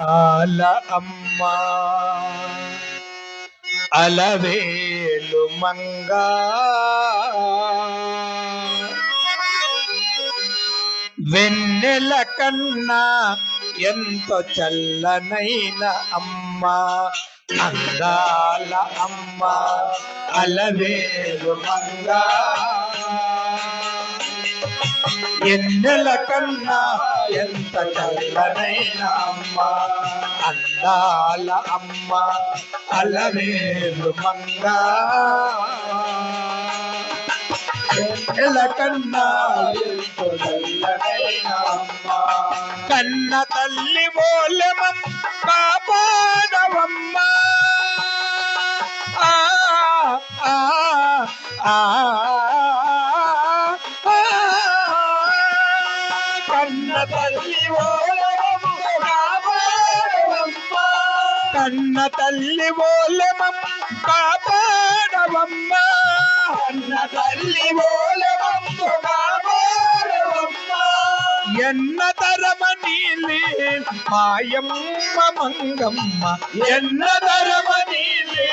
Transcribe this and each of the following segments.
ఆల అమ్మ. అలవేలు మంగా. వెన్నెల కన్నా ఎంతో చల్లనైన అమ్మ. అందాల అమ్మ. అలవేలు మంగా. ఎన్నెల కన్నా ఎంత చల్లనైనా అమ్మ? అందాల అమ్మ అలవేలు మంగా ఎన్నెల కన్నా ఎంత చల్లనైనా అమ్మ? కన్న తల్లి మూలమం కాపాడవమ్మ కన్న తల్లి ఓలమమ్మ కాపాడవమ్మ. కన్న తల్లి ఓలమం కాపాడవమ్మ కన్న తల్లి ఓలమమ్మ కాపాడవమ్మ. ఎన్న తరమనీలి మాయమ్మ మంగమ్మ. ఎన్న తరమనీలి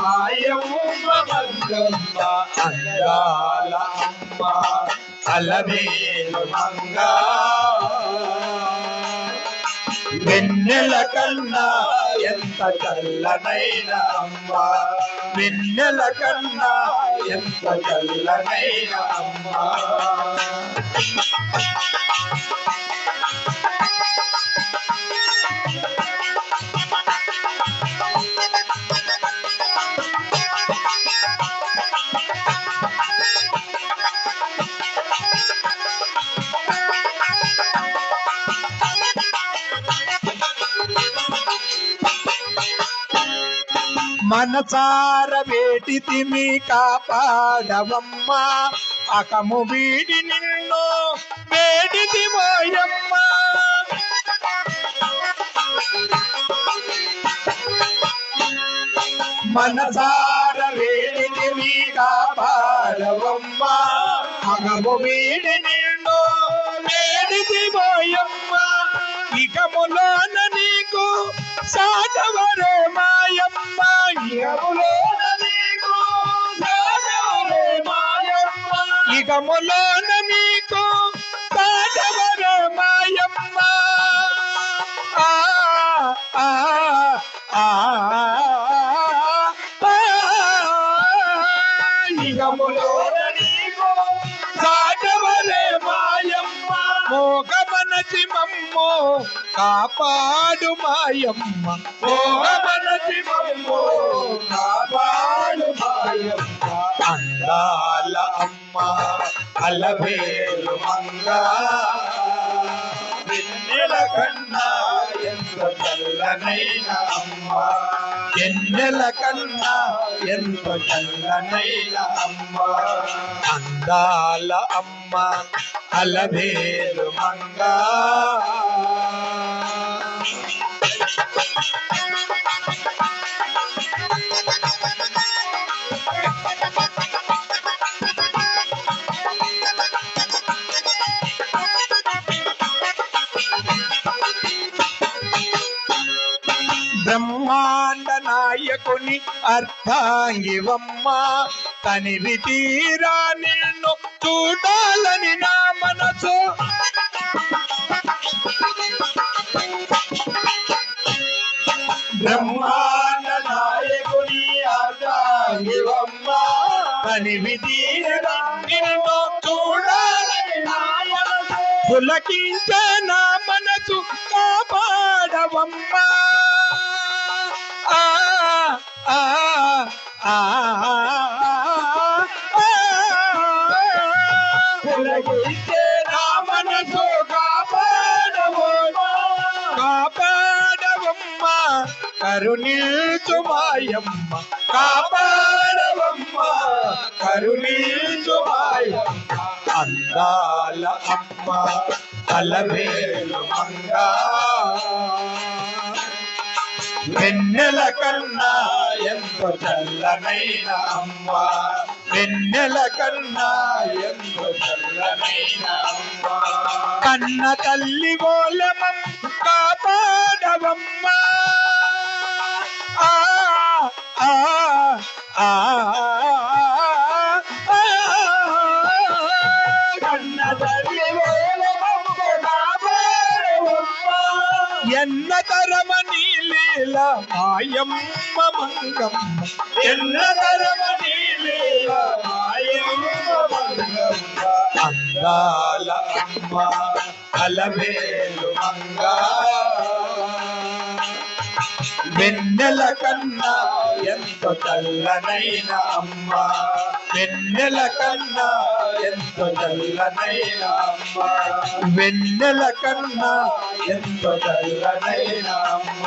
మాయమ్మ మంగమ్మ. అందాల అమ్మ. అలవేలు వెన్నెల కన్నా ఎంత చల్లనైనా అమ్మ వెన్నెల కన్నా ఎంత చల్లనైనా అమ్మ మనసార వేటితిమి కాపాడవమ్మా. అకము వీడి నిన్ను వేడిది మోయమ్మ. మనసార వేడితిమి కాపాడవమ్మా. అకము వీడి నిన్ను వేడిది మోయమ్మ. ఇకములోన నీకు సాధవరేమా. ఇకములోన మీకు సాగవరే మాయమ్మ. ఆ ఆ నీకు సాగవరే మాయమ్మ. మోగమనసి మమ్మో కాపాడు మాయమ్మ. మోగమనసి మమ్మో కాపాడు అలవేలు మంగా వెన్నెల కన్నా ఎంత చల్లనైన అమ్మ. ఎన్నెల కన్నా ఎంత చల్లనైన అమ్మ. అందాల అమ్మ అలవేలు మంగా కొని అర్ధాంగివమ్మ. తనివి తీరా నిన్ను చూడాలని నా మనసు. బ్రహ్మాండ నాయకుని అర్ధాంగివమ్మ. తనివి తీరా నిన్ను చూడాలని నా పులకించే నా మనసు కాపాడవమ్మా. కరుణీచుమాయమ్మ కాపాడవమ్మ. కరుణీచుమాయమ్మ అందాల అమ్మ అలవేలు మంగా వెన్నెల కన్నా ఎంతో చల్లనైన అమ్మ. వెన్నెల కన్నా ఎంతో చల్లనైన అమ్మ. కన్న తల్లి గోలమం కాపాడ ఆ, ఆ, ఆ, లీల మాయమ్మ మంగమ్మ ఎన్న తరమని మాయమ్మ అందాల అమ్మ అలవేలు వెన్నెల కన్నా ఎంతో చల్లనైన అమ్మ. వెన్నెల కన్నా వెన్నెల కన్నా ఎంత చల్లనైనా అమ్మ.